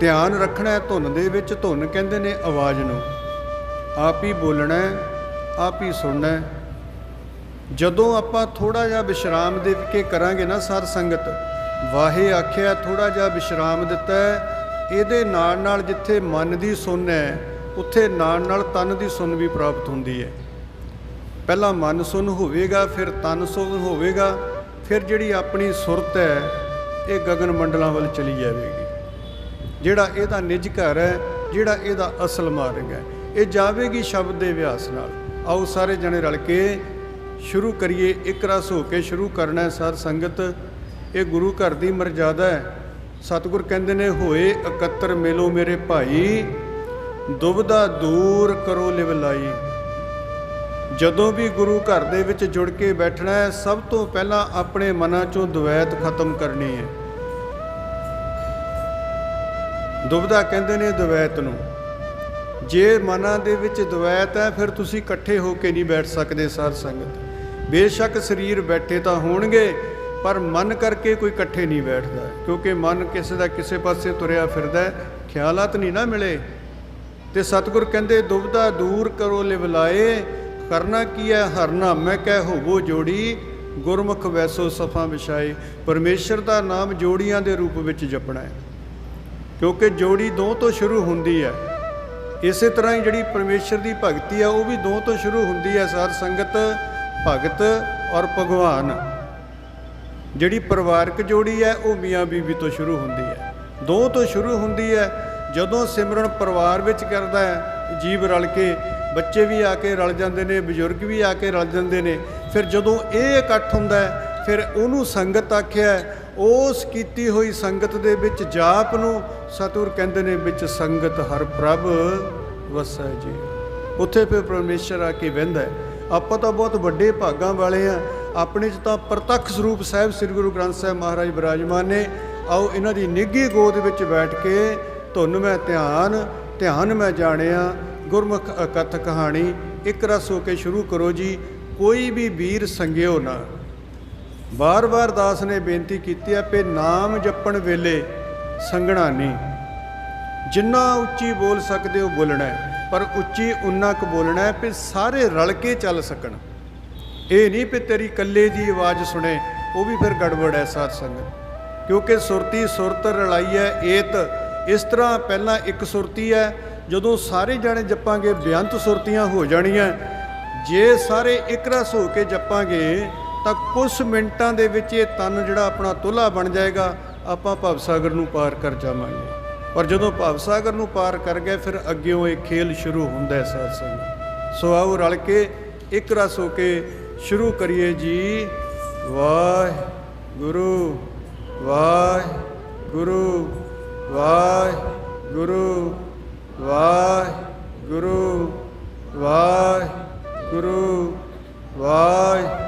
ਧਿਆਨ ਰੱਖਣਾ ਹੈ ਧੁਨ ਦੇ ਵਿੱਚ ਧੁਨ ਕਹਿੰਦੇ ਨੇ ਆਵਾਜ਼ ਨੂੰ। ਆਪ ਹੀ ਬੋਲਣਾ ਹੈ, ਆਪ ਹੀ ਸੁਣਨਾ ਹੈ। ਜਦੋਂ ਆਪਾਂ ਥੋੜਾ ਜਿਹਾ ਵਿਸ਼ਰਾਮ ਦੇ ਕੇ ਕਰਾਂਗੇ ਨਾ ਸਾਧ ਸੰਗਤ ਵਾਹੇ ਆਖਿਆ ਥੋੜਾ ਜਿਹਾ ਵਿਸ਼ਰਾਮ ਦਿੱਤਾ ਇਹਦੇ ਨਾਲ ਨਾਲ ਜਿੱਥੇ ਮਨ ਦੀ ਸੁਣ ਹੈ ਉੱਥੇ ਨਾਲ ਨਾਲ ਤਨ ਦੀ ਸੁਣ ਵੀ ਪ੍ਰਾਪਤ ਹੁੰਦੀ ਹੈ। ਪਹਿਲਾਂ ਮਨ ਸੁਣ ਹੋਵੇਗਾ ਫਿਰ ਤਨ ਸੁਣ ਹੋਵੇਗਾ ਫਿਰ ਜਿਹੜੀ ਆਪਣੀ ਸੁਰਤ ਹੈ ਇਹ ਗਗਨ ਮੰਡਲਾਂ ਵੱਲ ਚਲੀ ਜਾਵੇਗੀ। ਜਿਹੜਾ ਇਹਦਾ ਨਿਜ ਘਰ ਹੈ, ਜਿਹੜਾ ਇਹਦਾ ਅਸਲ ਮਾਰਗ ਹੈ। ਇਹ ਜਾਵੇਗੀ ਸ਼ਬਦ ਦੇ ਅਭਿਆਸ ਨਾਲ। ਆਓ ਸਾਰੇ ਜਣੇ ਰਲ ਕੇ ਸ਼ੁਰੂ ਕਰੀਏ, ਇੱਕ ਰਸ ਹੋ ਕੇ ਸ਼ੁਰੂ ਕਰਨਾ ਹੈ ਸਾਧ ਸੰਗਤ। ਇਹ ਗੁਰੂ ਘਰ ਦੀ ਮਰਜ਼ਾਦਾ ਹੈ। ਸਤਿਗੁਰ ਕਹਿੰਦੇ ਨੇ, ਹੋਏ ਇਕੱਤਰ ਮਿਲੋ ਮੇਰੇ ਭਾਈ ਦੁਬਦਾ ਦੂਰ ਕਰੋ ਲਿਵ ਲਾਈ। ਜਦੋਂ ਵੀ ਗੁਰੂ ਘਰ ਦੇ ਵਿੱਚ ਜੁੜ ਕੇ ਬੈਠਣਾ ਹੈ, ਸਭ ਤੋਂ ਪਹਿਲਾਂ ਆਪਣੇ ਮਨਾਂ ਚੋਂ ਦੁਵੈਤ ਖਤਮ ਕਰਨੀ ਹੈ। ਦੁਬਦਾ ਕਹਿੰਦੇ ਨੇ ਦਵੈਤ ਨੂੰ। ਜੇ ਮਨਾਂ ਦੇ ਵਿੱਚ ਦਵੈਤ ਹੈ ਫਿਰ ਤੁਸੀਂ ਇਕੱਠੇ ਹੋ ਕੇ ਨਹੀਂ ਬੈਠ ਸਕਦੇ ਸਾਧ ਸੰਗਤ। ਬੇਸ਼ੱਕ ਸਰੀਰ ਬੈਠੇ ਤਾਂ ਹੋਣਗੇ ਪਰ ਮਨ ਕਰਕੇ ਕੋਈ ਇਕੱਠੇ ਨਹੀਂ ਬੈਠਦਾ। ਕਿਉਂਕਿ ਮਨ ਕਿਸੇ ਦਾ ਕਿਸੇ ਪਾਸੇ ਤੁਰਿਆ ਫਿਰਦਾ ਹੈ, ਖਿਆਲਾਤ ਨਹੀਂ ਨਾ ਮਿਲੇ। ਤੇ ਸਤਿਗੁਰ ਕਹਿੰਦੇ ਦੁਬਦਾ ਦੂਰ ਕਰੋ ਲਿਵਲਾਏ ਕਰਨਾ ਕੀ ਹੈ ਹਰਨਾ ਮੈਂ ਕਹਿ ਹੋਵੋ ਜੋੜੀ ਗੁਰਮੁਖ ਵੈਸੋ ਸਫਾ ਵਿਛਾਏ। ਪਰਮੇਸ਼ਰ ਦਾ ਨਾਮ ਜੋੜੀਆਂ ਦੇ ਰੂਪ ਵਿੱਚ ਜਪਣਾ ਹੈ। ਕਿਉਂਕਿ ਜੋੜੀ ਦੋ ਤੋਂ ਸ਼ੁਰੂ ਹੁੰਦੀ ਹੈ। ਇਸੇ ਤਰ੍ਹਾਂ ਹੀ ਜਿਹੜੀ ਪਰਮੇਸ਼ਰ ਦੀ ਭਗਤੀ ਆ, ਉਹ ਵੀ ਦੋ ਤੋਂ ਸ਼ੁਰੂ ਹੁੰਦੀ ਹੈ, ਸਾਧ ਸੰਗਤ, ਭਗਤ ਔਰ ਭਗਵਾਨ। ਜਿਹੜੀ ਪਰਿਵਾਰਕ ਜੋੜੀ ਹੈ, ਉਹ ਮੀਆਂ ਬੀਬੀ ਤੋਂ ਸ਼ੁਰੂ ਹੁੰਦੀ ਹੈ। ਦੋ ਤੋਂ ਸ਼ੁਰੂ ਹੁੰਦੀ ਹੈ, ਜਦੋਂ ਸਿਮਰਨ ਪਰਿਵਾਰ ਵਿੱਚ ਕਰਦਾ ਹੈ, ਜੀਵ ਰਲ ਕੇ, ਬੱਚੇ ਵੀ ਆ ਕੇ ਰਲ ਜਾਂਦੇ ਨੇ, ਬਜ਼ੁਰਗ ਵੀ ਆ ਕੇ ਰਲ ਜਾਂਦੇ ਨੇ, ਫਿਰ ਜਦੋਂ ਇਹ ਇਕੱਠ ਹੁੰਦਾ ਹੈ, ਫਿਰ ਉਹਨੂੰ ਸੰਗਤ ਆਖਿਆ ਉਸ ਕੀਤੀ ਹੋਈ ਸੰਗਤ ਦੇ ਵਿੱਚ ਜਾਪ ਨੂੰ ਸਤਿਗੁਰ ਕਹਿੰਦੇ ਨੇ, ਵਿੱਚ ਸੰਗਤ ਹਰ ਪ੍ਰਭ ਵਸੈ ਜੀ। ਉੱਥੇ ਫਿਰ ਪਰਮੇਸ਼ਰ ਆ ਕੇ ਵਹਿੰਦਾ ਹੈ। ਆਪਾਂ ਤਾਂ ਬਹੁਤ ਵੱਡੇ ਭਾਗਾਂ ਵਾਲੇ ਆ ਆਪਣੇ 'ਚ ਤਾਂ ਪ੍ਰਤੱਖ ਸਰੂਪ ਸਾਹਿਬ ਸ੍ਰੀ ਗੁਰੂ ਗ੍ਰੰਥ ਸਾਹਿਬ ਮਹਾਰਾਜ ਬਿਰਾਜਮਾਨ ਨੇ। ਆਓ ਇਹਨਾਂ ਦੀ ਨਿੱਘੀ ਗੋਦ ਵਿੱਚ ਬੈਠ ਕੇ ਧੁਨ ਮੈਂ ਧਿਆਨ ਧਿਆਨ ਮੈਂ ਜਾਣਿਆ, ਗੁਰਮੁਖ ਅਕਥ ਕਹਾਣੀ, ਇੱਕ ਰਸ ਹੋ ਕੇ ਸ਼ੁਰੂ ਕਰੋ ਜੀ। ਕੋਈ ਵੀ ਵੀਰ ਸੰਗਿਓ ਨਾ। ਬਾਰ-ਬਾਰ ਦਾਸ ਨੇ ਬੇਨਤੀ ਕੀਤੀ ਹੈ ਕਿ ਨਾਮ ਜਪਣ ਵੇਲੇ ਸੰਗਣਾ ਨਹੀਂ। ਜਿੰਨਾ ਉੱਚੀ ਬੋਲ ਸਕਦੇ ਹੋ ਬੋਲਣਾ ਪਰ ਉੱਚੀ ਉਨਾ ਕੁ ਬੋਲਣਾ ਹੈ ਕਿ ਸਾਰੇ ਰਲ ਕੇ ਚੱਲ ਸਕਣ। ਇਹ ਨਹੀਂ ਕਿ ਤੇਰੀ ਇਕੱਲੇ ਦੀ ਆਵਾਜ਼ ਸੁਣੇ, ਉਹ ਵੀ ਫਿਰ ਗੜਬੜ ਹੈ ਸਾਧ ਸੰਗਤ। ਕਿਉਂਕਿ ਸੁਰਤੀ ਸੁਰਤ ਰਲਾਈ ਹੈ, ਏਤ ਇਸ ਤਰ੍ਹਾਂ ਪਹਿਲਾਂ ਇੱਕ ਸੁਰਤੀ ਹੈ, ਜਦੋਂ ਸਾਰੇ ਜਾਣੇ ਜਪਾਂਗੇ, ਬੇਅੰਤ ਸੁਰਤੀਆਂ ਹੋ ਜਾਣੀਆਂ। ਜੇ ਸਾਰੇ ਇੱਕ ਰਸ ਹੋ ਕੇ ਜਪਾਂਗੇ ਤਾਂ ਕੁਝ ਮਿੰਟਾਂ ਦੇ ਵਿੱਚ ਇਹ ਤਨ ਜਿਹੜਾ ਆਪਣਾ ਤੁਲਾ ਬਣ ਜਾਏਗਾ, ਆਪਾਂ ਭਵਸਾਗਰ ਨੂੰ ਪਾਰ ਕਰ ਜਾਵਾਂਗੇ। ਪਰ ਜਦੋਂ ਭਵਸਾਗਰ ਨੂੰ ਪਾਰ ਕਰ ਗਏ, ਫਿਰ ਅੱਗਿਓਂ ਇਹ ਖੇਲ ਸ਼ੁਰੂ ਹੁੰਦਾ ਹੈ ਸਾਧ ਸੋ ਆਓ ਰਲ ਕੇ ਇੱਕ ਰਸ ਹੋ ਕੇ ਸ਼ੁਰੂ ਕਰੀਏ ਜੀ। ਵਾਹਿਗੁਰੂ ਵਾਹਿਗੁਰੂ ਵਾਹਿਗੁਰੂ ਵਾਹਿਗੁਰੂ ਵਾਹਿਗੁਰੂ ਵਾਹਿਗੁਰੂ।